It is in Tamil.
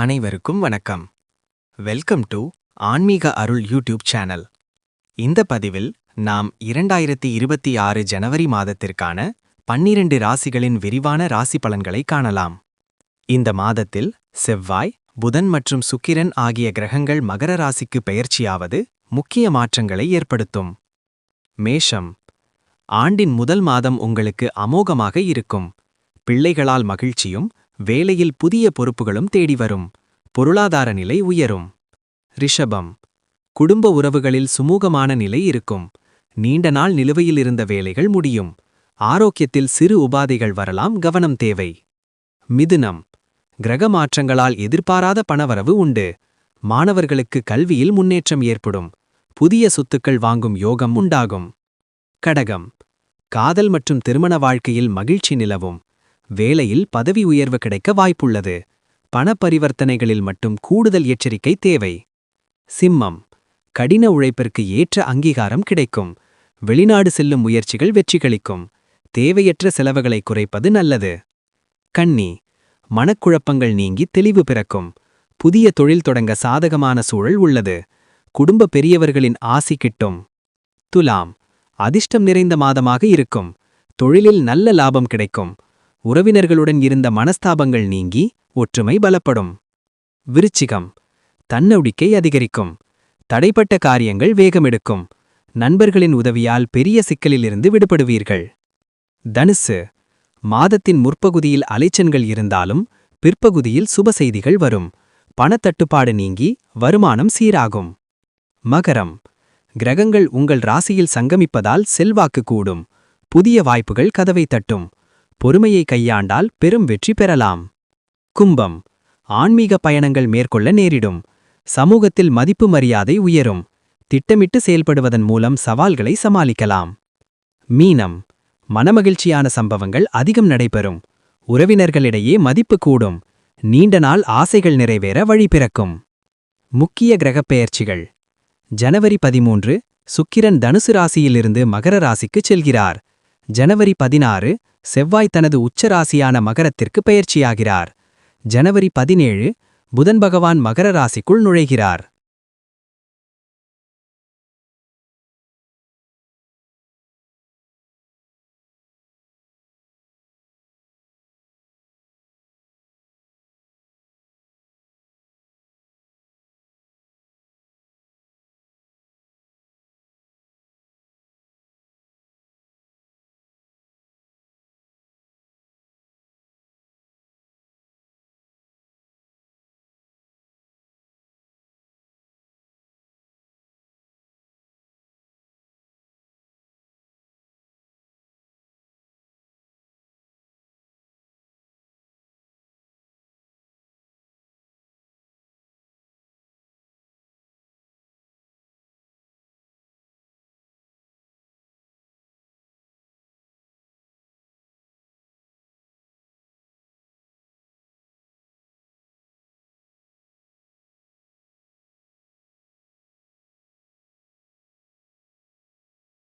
அனைவருக்கும் வணக்கம். வெல்கம் டு ஆன்மீக அருள் யூடியூப் சேனல் இந்த பதிவில் நாம் இரண்டாயிரத்தி இருபத்தி ஆறு ஜனவரி மாதத்திற்கான பன்னிரண்டு ராசிகளின் விரிவான ராசி பலன்களை காணலாம். இந்த மாதத்தில் செவ்வாய் புதன் மற்றும் சுக்கிரன் ஆகிய கிரகங்கள் மகர ராசிக்கு பெயர்ச்சியாவது முக்கிய மாற்றங்களை ஏற்படுத்தும். மேஷம் ஆண்டின் முதல் மாதம் உங்களுக்கு அமோகமாக இருக்கும். பிள்ளைகளால் மகிழ்ச்சியும் வேலையில் புதிய பொறுப்புகளும் தேடி வரும். பொருளாதார நிலை உயரும். ரிஷபம். குடும்ப உறவுகளில் சுமூகமான நிலை இருக்கும். நீண்ட நாள் நிலுவையில் இருந்த வேலைகள் முடியும். ஆரோக்கியத்தில் சிறு உபாதைகள் வரலாம் கவனம் தேவை. மிதுனம். கிரக மாற்றங்களால் எதிர்பாராத பணவரவு உண்டு. மாணவர்களுக்கு கல்வியில் முன்னேற்றம் ஏற்படும். புதிய சொத்துக்கள் வாங்கும் யோகம் உண்டாகும். கடகம். காதல் மற்றும் திருமண வாழ்க்கையில் மகிழ்ச்சி நிலவும். வேலையில் பதவி உயர்வு கிடைக்க வாய்ப்புள்ளது. பண பரிவர்த்தனைகளில் மட்டும் கூடுதல் எச்சரிக்கை தேவை. சிம்மம். கடின உழைப்பிற்கு ஏற்ற அங்கீகாரம் கிடைக்கும். வெளிநாடு செல்லும் முயற்சிகள் வெற்றிகளிக்கும். தேவையற்ற செலவுகளை குறைப்பது நல்லது. கன்னி. மனக்குழப்பங்கள் நீங்கி தெளிவு பிறக்கும். புதிய தொழில் தொடங்க சாதகமான சூழல் உள்ளது. குடும்ப பெரியவர்களின் ஆசி கிட்டும். துலாம். அதிர்ஷ்டம் நிறைந்த மாதமாக இருக்கும். தொழிலில் நல்ல லாபம் கிடைக்கும். உறவினர்களுடன் இருந்த மனஸ்தாபங்கள் நீங்கி ஒற்றுமை பலப்படும். விருச்சிகம். தன்னம்பிக்கை அதிகரிக்கும். தடைப்பட்ட காரியங்கள் வேகமெடுக்கும். நண்பர்களின் உதவியால் பெரிய சிக்கலிலிருந்து விடுபடுவீர்கள். தனுசு. மாதத்தின் முற்பகுதியில் அலைச்சன்கள் இருந்தாலும் பிற்பகுதியில் சுப செய்திகள் வரும். பணத்தட்டுப்பாடு நீங்கி வருமானம் சீராகும். மகரம். கிரகங்கள் உங்கள் ராசியில் சங்கமிப்பதால் செல்வாக்கு கூடும். புதிய வாய்ப்புகள் கதவை தட்டும். பொறுமையை கையாண்டால் பெரும் வெற்றி பெறலாம். கும்பம். ஆன்மீக பயணங்கள் மேற்கொள்ள நேரிடும். சமூகத்தில் மதிப்பு மரியாதை உயரும். திட்டமிட்டு செயல்படுவதன் மூலம் சவால்களை சமாளிக்கலாம். மீனம். மனமகிழ்ச்சியான சம்பவங்கள் அதிகம் நடைபெறும். உறவினர்களிடையே மதிப்பு கூடும். நீண்ட நாள் ஆசைகள் நிறைவேற வழி பிறக்கும். முக்கிய கிரகப் பெயர்ச்சிகள். ஜனவரி பதிமூன்று சுக்கிரன் தனுசு ராசியிலிருந்து மகர ராசிக்கு செல்கிறார். ஜனவரி பதினாறு செவ்வாய் தனது உச்ச ராசியான மகரத்திற்கு பெயர்ச்சியாகிறார். ஜனவரி பதினேழு புதன் பகவான் மகர ராசிக்குள் நுழைகிறார்.